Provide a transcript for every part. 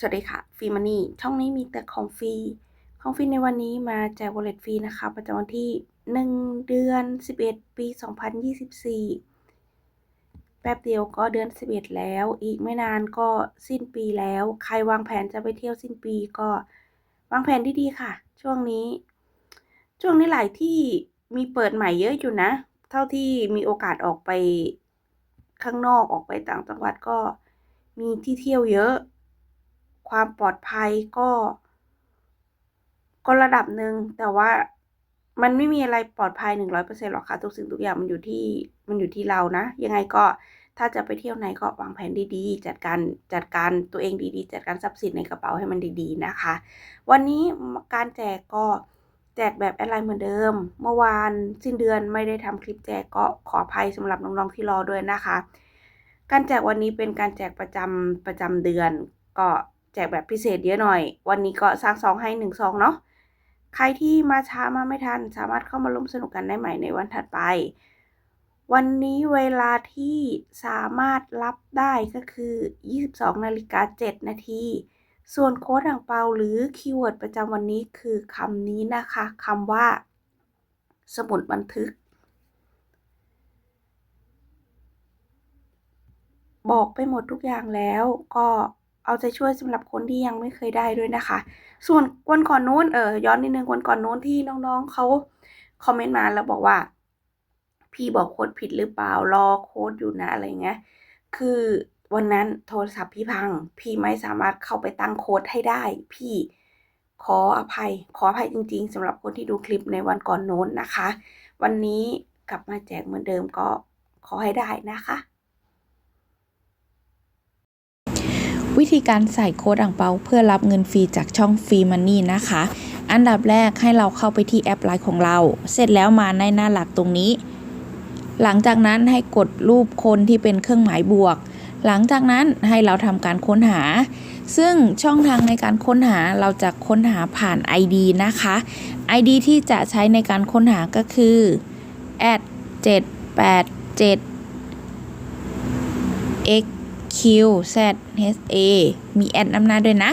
สวัสดีค่ะฟรีมันนี่ช่องนี้มีแต่ของฟรี ของฟรีในวันนี้มาแจกวอลเล็ตฟรีนะคะ ประจำวันที่ 1 เดือน 11 ปี 2024 แป๊บเดียวก็เดือน 11 แล้ว อีกไม่นานก็สิ้นปีแล้ว ใครวางแผนจะไปเที่ยวสิ้นปีก็วางแผนดีๆค่ะ ช่วงนี้ ช่วงนี้หลายที่มีเปิดใหม่เยอะอยู่นะ เท่าที่มีโอกาสออกไปข้างนอกออกไปต่างจังหวัดก็มีที่เที่ยวเยอะ ความปลอดภัยก็ ก็ระดับหนึ่งแต่ว่ามันไม่มีอะไรปลอดภัยหนึ่งร้อยเปอร์เซ็นต์หรอกค่ะทุกสิ่งทุกอย่างมันอยู่ที่มันอยู่ที่เรานะ ยังไงก็ถ้าจะไปเที่ยวไหนก็วางแผนดีๆ จัดการจัดการตัวเองดีๆ จัดการทรัพย์สินในกระเป๋าให้มันดีๆนะคะ วันนี้การแจกก็แจกแบบแอดไลน์เหมือนเดิม เมื่อวานสิ้นเดือนไม่ได้ทำคลิปแจกก็ขออภัยสำหรับน้องๆที่รอด้วยนะคะ การแจกวันนี้เป็นการแจกประจำประจำเดือนก็ จกแบบพิเศษเยอะหน่อย วันนี้ก็สร้างซองให้หนึ่งซองเนาะใครที่มาช้ามาไม่ทัน สามารถเข้ามาร่วมสนุกกันได้ใหม่ในวันถัดไป วันนี้เวลาที่สามารถรับได้ก็คือ 22นาฬิกา7นาทีส่วนโค้ดอ่างเปาหรือคีย์เวิร์ดประจำวันนี้คือคำนี้นะคะคำว่า สมุดบันทึก บอกไปหมดทุกอย่างแล้วก็ เอาใจช่วยสำหรับคนที่ยังไม่เคยได้ด้วยนะคะ ส่วนวันก่อนนู้นเออย้อนนิดนึงวันก่อนนู้นที่น้องๆเขาคอมเมนต์มาแล้วบอกว่า พี่บอกโค้ดผิดหรือเปล่ารอโค้ดอยู่นะอะไรเงี้ยคือวันนั้นโทรศัพท์พี่พัง พี่ไม่สามารถเข้าไปตั้งโค้ดให้ได้ พี่ขออภัย ขออภัยจริง ๆสำหรับคนที่ดูคลิปในวันก่อนโน้นนะคะ วันนี้กลับมาแจกเหมือนเดิมก็ขอให้ได้นะคะ วิธีการใส่โค้ดอ่างเปาเพื่อรับเงินฟรีจากช่องฟรีมันนี่นะคะ อันดับแรกให้เราเข้าไปที่แอปไลน์ของเรา เสร็จแล้วมาในหน้าหลักตรงนี้ หลังจากนั้นให้กดรูปคนที่เป็นเครื่องหมายบวก หลังจากนั้นให้เราทำการค้นหา ซึ่งช่องทางในการค้นหาเราจะค้นหาผ่าน ID นะคะ ID ที่จะใช้ในการค้นหาก็คือ 787 x q z h a มีแอดนำหน้าด้วยนะ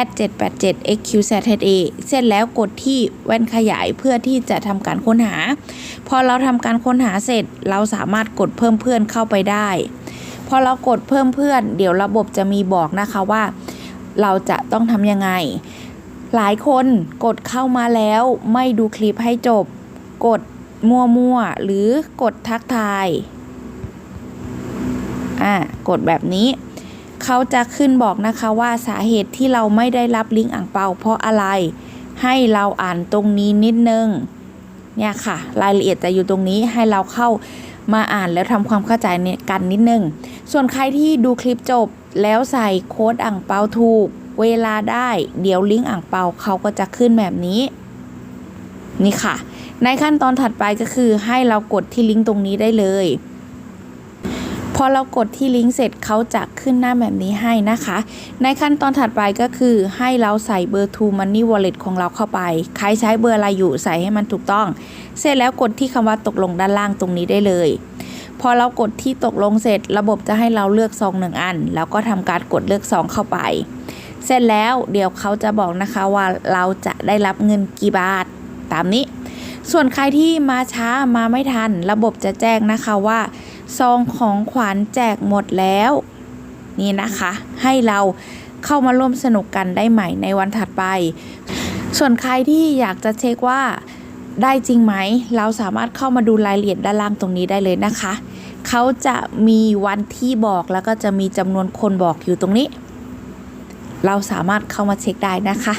at 787 x q z h a เสร็จแล้วกดที่แว่นขยายเพื่อที่จะทำการค้นหา พอเราทำการค้นหาเสร็จ เราสามารถกดเพิ่มเพื่อนเข้าไปได้ พอเรากดเพิ่มเพื่อน เดี๋ยวระบบจะมีบอกนะคะว่า เราจะต้องทำยังไง หลายคนกดเข้ามาแล้วไม่ดูคลิปให้จบ กดมั่วๆหรือกดทักทาย อ่ากดแบบนี้ เขาจะขึ้นบอกนะคะว่าสาเหตุที่เราไม่ได้รับลิงก์อ่างเปาเพราะอะไร ให้เราอ่านตรงนี้นิดนึง เนี่ยค่ะ รายละเอียดจะอยู่ตรงนี้ให้เราเข้ามาอ่านแล้วทำความเข้าใจเนี่ยกันนิดนึง ส่วนใครที่ดูคลิปจบแล้วใส่โค้ดอ่างเปาถูก เวลาได้ เดี๋ยวลิงก์อ่างเปาเขาก็จะขึ้นแบบนี้ นี่ค่ะ ในขั้นตอนถัดไปก็คือให้เรากดที่ลิงก์ตรงนี้ได้เลย อเรากดที่ลิงก์เสร็จเขาจะขึ้นหน้าแบบนี้ให้นะคะ ในขั้นตอนถัดไปก็คือให้เราใส่เบอร์ To Money Wallet ของเราเข้าไป ใครใช้เบอร์อะไรอยู่ใส่ให้มันถูกต้อง เสร็จแล้วกดที่คำว่าตกลงด้านล่างตรงนี้ได้เลย พอเรากดที่ตกลงเสร็จ ระบบจะให้เราเลือกซองหนึ่งอัน แล้วก็ทำการกดเลือกซองเข้าไป เสร็จแล้วเดี๋ยวเขาจะบอกนะคะว่าเราจะได้รับเงินกี่บาทตามนี้ ส่วนใครที่มาช้ามาไม่ทัน ระบบจะแจ้งนะคะว่า ซองของขวัญแจกหมดแล้ว นี่นะคะ ให้เราเข้ามาร่วมสนุกกันได้ใหม่ในวันถัดไป ส่วนใครที่อยากจะเช็คว่าได้จริงไหม เราสามารถเข้ามาดูรายละเอียดด้านล่างตรงนี้ได้เลยนะคะ เขาจะมีวันที่บอกแล้วก็จะมีจำนวนคนบอกอยู่ตรงนี้ เราสามารถเข้ามาเช็คได้นะคะ